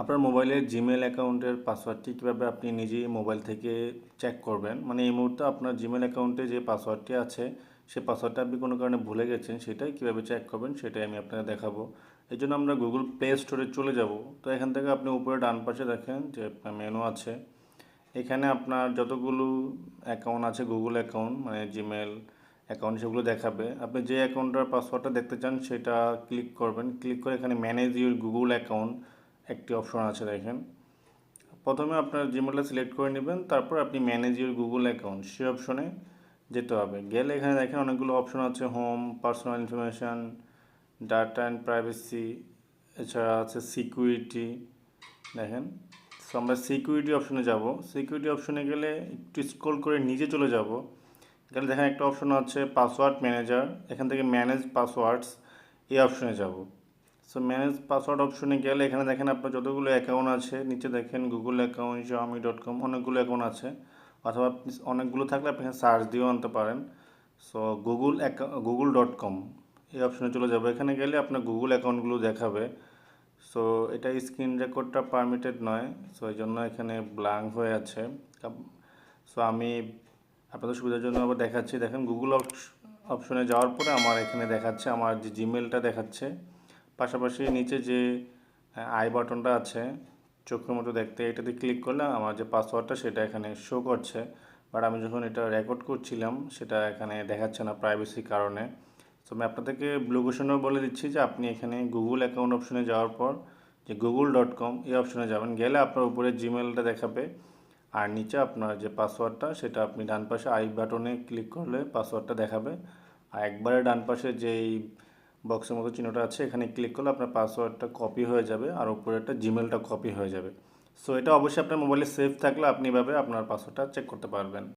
আপনার মোবাইলের জিমেল অ্যাকাউন্টের পাসওয়ার্ডটি কীভাবে আপনি নিজেই মোবাইল থেকে চেক করবেন? মানে এই মুহূর্তে আপনার জিমেল অ্যাকাউন্টে যে পাসওয়ার্ডটি আছে সেই পাসওয়ার্ডটা আপনি কোনো কারণে ভুলে গেছেন, সেটাই কীভাবে চেক করবেন সেটাই আমি আপনাকে দেখাবো। এই জন্য আমরা গুগল প্লে স্টোরে চলে যাব। তো এখান থেকে আপনি উপরে ডান পাশে দেখেন যে আপনার মেনু আছে। এখানে আপনার যতগুলো অ্যাকাউন্ট আছে গুগল অ্যাকাউন্ট মানে জিমেল অ্যাকাউন্ট সেগুলো দেখাবে। আপনি যে অ্যাকাউন্টটার পাসওয়ার্ডটা দেখতে চান, সেটা ক্লিক করবেন। ক্লিক করে এখানে ম্যানেজ ইউর গুগল অ্যাকাউন্ট একটি অপশন আছে দেখেন। প্রথমে আপনার জিমেলটা সিলেক্ট করে নেবেন, তারপর আপনি ম্যানেজ ইউর গুগল অ্যাকাউন্ট সেই অপশনে যেতে হবে। গেলে এখানে দেখেন অনেকগুলো অপশন আছে home personal information data and privacy এছাড়া আছে সিকিউরিটি দেখেন। সো আমরা সিকিউরিটি অপশনে যাব। সিকিউরিটি অপশনে গেলে একটু স্ক্রল করে নিচে চলে যাব। গেলে দেখেন একটা অপশন আছে পাসওয়ার্ড ম্যানেজার এখান থেকে ম্যানেজ পাসওয়ার্ডস এই অপশনে যাব। সো ম্যানেজ পাসওয়ার্ড অপশনে গেলে এখানে দেখেন আপনার যতগুলো অ্যাকাউন্ট আছে, নিচে দেখেন গুগল অ্যাকাউন্ট জামি ডট কম অনেকগুলো অ্যাকাউন্ট আছে। অথবা অনেকগুলো থাকলে আপনি এখানে সার্চ দিয়েও আনতে পারেন। So Google Google dot com এই অপশনে চলে যাবে। এখানে গেলে আপনার গুগল অ্যাকাউন্টগুলো দেখাবে। সো এটা স্ক্রিন রেকর্ডটা পারমিটেড নয়। সো এই জন্য এখানে ব্ল্যাঙ্ক হয়ে আছে। সো আমি আপনাদের সুবিধার জন্য আবার দেখাচ্ছি। দেখেন গুগল অপশনে যাওয়ার পরে আমার এখানে দেখাচ্ছে, আমার যে জিমেলটা দেখাচ্ছে। পাশাপাশি নিচে যে আই বাটনটা আছে, চোখের মতো দেখতে, এটাতে ক্লিক করলে আমার যে পাসওয়ার্ডটা সেটা এখানে শো করছে। বাট আমি যখন এটা রেকর্ড করছিলাম, সেটা এখানে দেখাচ্ছে না প্রাইভেসির কারণে। তো আমি আপনাদেরকে লোকেশনও বলে দিচ্ছি যে, আপনি এখানে গুগল অ্যাকাউন্ট অপশনে যাওয়ার পর যে গুগল ডট কম এই অপশনে যাবেন। গেলে আপনার উপরে জিমেলটা দেখাবে। আর নিচে আপনার যে পাসওয়ার্ডটা, সেটা আপনি ডান পাশে আই বাটনে ক্লিক করলে পাসওয়ার্ডটা দেখাবে। আর একবারে ডান পাশে যেই বক্সের মতো চিহ্নটা আছে, এখানে ক্লিক করলে আপনার পাসওয়ার্ডটা কপি হয়ে যাবে আর উপরে একটা জিমেলটা কপি হয়ে যাবে। সো এটা অবশ্যই আপনার মোবাইলে সেভ থাকলে আপনি এভাবে আপনার পাসওয়ার্ডটা চেক করতে পারবেন।